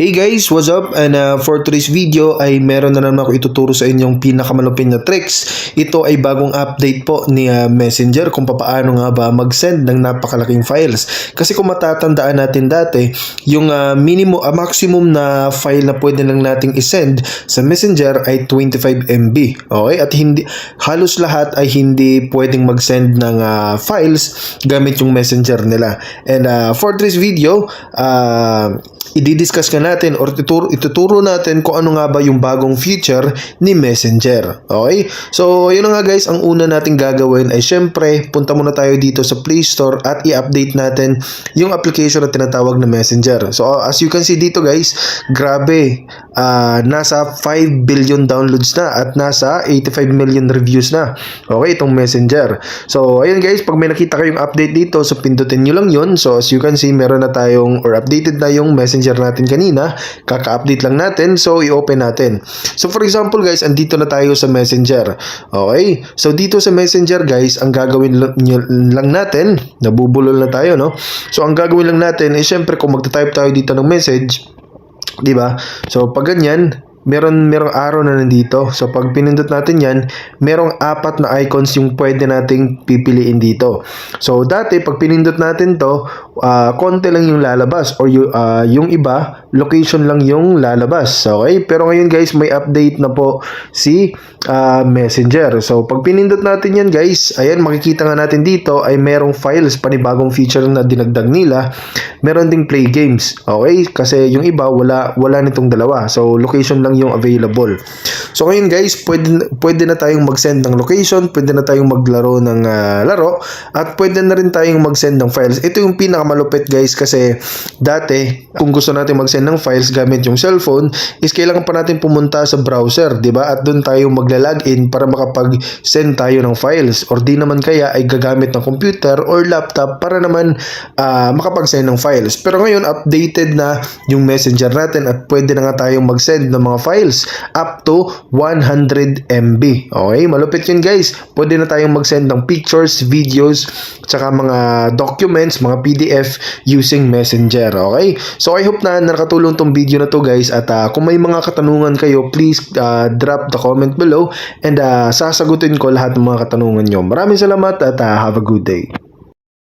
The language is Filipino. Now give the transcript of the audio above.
Hey guys, what's up? And uh, for today's video ay meron na naman ako ituturo sa inyong pinakamalupin na tricks. Ito ay bagong update po ni uh, Messenger kung paano nga ba mag-send ng napakalaking files. Kasi kung matatandaan natin dati, yung uh, minimum, uh, maximum na file na pwede lang nating isend sa Messenger ay 25 MB. Okay? At hindi halos lahat ay hindi pwedeng mag-send ng uh, files gamit yung Messenger nila. And uh, for this video, uh, i-discuss ka natin or ituturo, ituturo natin kung ano nga ba yung bagong feature ni Messenger. Okay? So, yun nga guys, ang una nating gagawin ay syempre, punta muna tayo dito sa Play Store at i-update natin yung application na tinatawag na Messenger. So, as you can see dito guys, grabe, uh, nasa 5 billion downloads na at nasa 85 million reviews na. Okay, itong Messenger. So, ayun guys, pag may nakita kayong update dito, so pindutin nyo lang yun. So, as you can see, meron na tayong or updated na yung Messenger natin kanina. Kaka-update lang natin. So, i-open natin. So, for example guys, andito na tayo sa Messenger. Okay? So, dito sa Messenger guys, ang gagawin lang natin, nabubulol na tayo, no? So, ang gagawin lang natin, eh, syempre, kung magta-type tayo dito ng message, 'di ba? So pag ganyan, meron merong arrow na nandito. So pag pinindot natin 'yan, merong apat na icons yung pwede nating pipiliin dito. So dati pag pinindot natin 'to, ah, konti lang yung lalabas or yung, ah, yung iba, location lang yung lalabas. Okay? Pero ngayon guys, may update na po si ah, Messenger. So pag pinindot natin 'yan guys, ayan makikita nga natin dito ay merong files panibagong feature na dinagdag nila. Meron ding play games. Okay? Kasi yung iba wala wala nitong dalawa. So location lang yung available. So ngayon guys, pwede pwede na tayong mag-send ng location, pwede na tayong maglaro ng ah, laro at pwede na rin tayong mag-send ng files. Ito yung pinakamalupit guys kasi dati kung gusto natin mag-send ng files gamit yung cellphone is kailangan pa natin pumunta sa browser, 'di ba? At doon tayo magla-login para makapag-send tayo ng files or di naman kaya ay gagamit ng computer or laptop para naman ah, makapag-send ng files. Pero ngayon updated na yung messenger natin at pwede na nga tayong mag-send ng mga files up to 100 MB. Okay, malupit yun guys. Pwede na tayong mag-send ng pictures, videos, tsaka mga documents, mga PDF using Messenger. Okay? So I hope na nakatulong tong video na to guys at ah, kung may mga katanungan kayo, please ah, drop the comment below and ah, sasagutin ko lahat ng mga katanungan nyo. Maraming salamat at ah, have a good day.